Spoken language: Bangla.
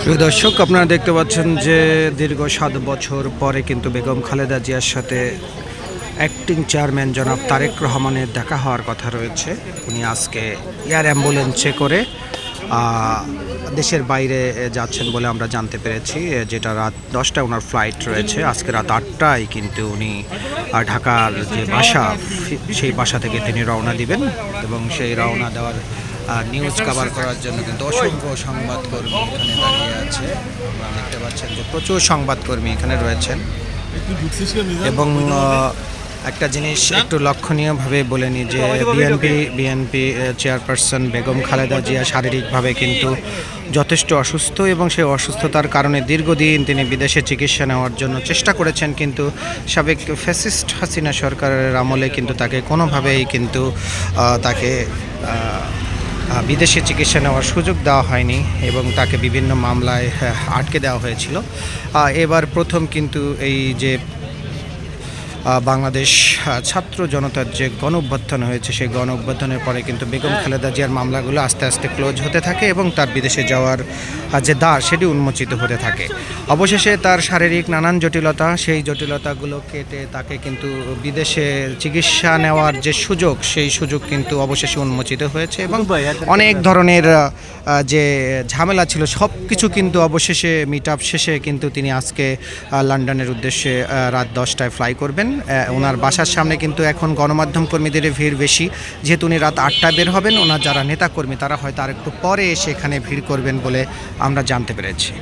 প্রিয় দর্শক, আপনারা দেখতে পাচ্ছেন যে দীর্ঘ সাত বছর পরে কিন্তু বেগম খালেদা জিয়ার সাথে অ্যাক্টিং চেয়ারম্যান জনাব তারেক রহমানের দেখা হওয়ার কথা রয়েছে। উনি আজকে এয়ার অ্যাম্বুলেন্সে করে দেশের বাইরে যাচ্ছেন বলে আমরা জানতে পেরেছি। যেটা রাত দশটায় ওনার ফ্লাইট রয়েছে। আজকে রাত আটটায় কিন্তু উনি ঢাকার যে বাসা, সেই বাসা থেকে তিনি রওনা দিবেন এবং সেই রওনা দেওয়ার নিউজ কভার করার জন্য কিন্তু অসংখ্য সংবাদকর্মী এখানে দাঁড়িয়ে আছে। আপনারা দেখতে পাচ্ছেন যে প্রচুর সংবাদকর্মী এখানে রয়েছেন। এবং একটা জিনিস একটু লক্ষণীয়ভাবে বলে নিই যে BNP BNP chairperson Begum Khaleda Zia শারীরিকভাবে কিন্তু যথেষ্ট অসুস্থ এবং সেই অসুস্থতার কারণে দীর্ঘদিন তিনি বিদেশে চিকিৎসা নেওয়ার জন্য চেষ্টা করেছেন কিন্তু সাবেক ফ্যাসিস্ট হাসিনা সরকারের আমলে কিন্তু তাকে কোনোভাবেই কিন্তু তাকে বিদেশে চিকিৎসা নেওয়ার সুযোগ দেওয়া হয়নি এবং তাকে বিভিন্ন মামলায় আটকে দেওয়া হয়েছিল। এবার প্রথম কিন্তু এই যে বাংলাদেশ ছাত্র জনতার যে গণ অভ্যুত্থান হয়েছে সেই গণ অভ্যুত্থানের পরে কিন্তু বেগম খালেদা জিয়ার মামলাগুলো আস্তে আস্তে ক্লোজ হতে থাকে এবং তার বিদেশে যাওয়ার যে দ্বার সেটি উন্মোচিত হতে থাকে। অবশেষে তার শারীরিক নানান জটিলতা সেই জটিলতাগুলো কেটে তাকে কিন্তু বিদেশে চিকিৎসা নেওয়ার যে সুযোগ সেই সুযোগ কিন্তু অবশেষে উন্মোচিত হয়েছে এবং অনেক ধরনের যে ঝামেলা ছিল সব কিছু কিন্তু অবশেষে মিট আপ শেষে কিন্তু তিনি আজকে লন্ডনের উদ্দেশ্যে রাত দশটায় ফ্লাই করবেন। ওনার বাসার সামনে কিন্তু এখন গণমাধ্যম কর্মীদের ভিড় বেশি। যেহেতু উনি রাত আটটা বের হবেন, ওনার যারা নেতাকর্মী, তারা হয়তো আরেকটু পরে এসে এখানে ভিড় করবেন বলে আমরা জানতে পেরেছি।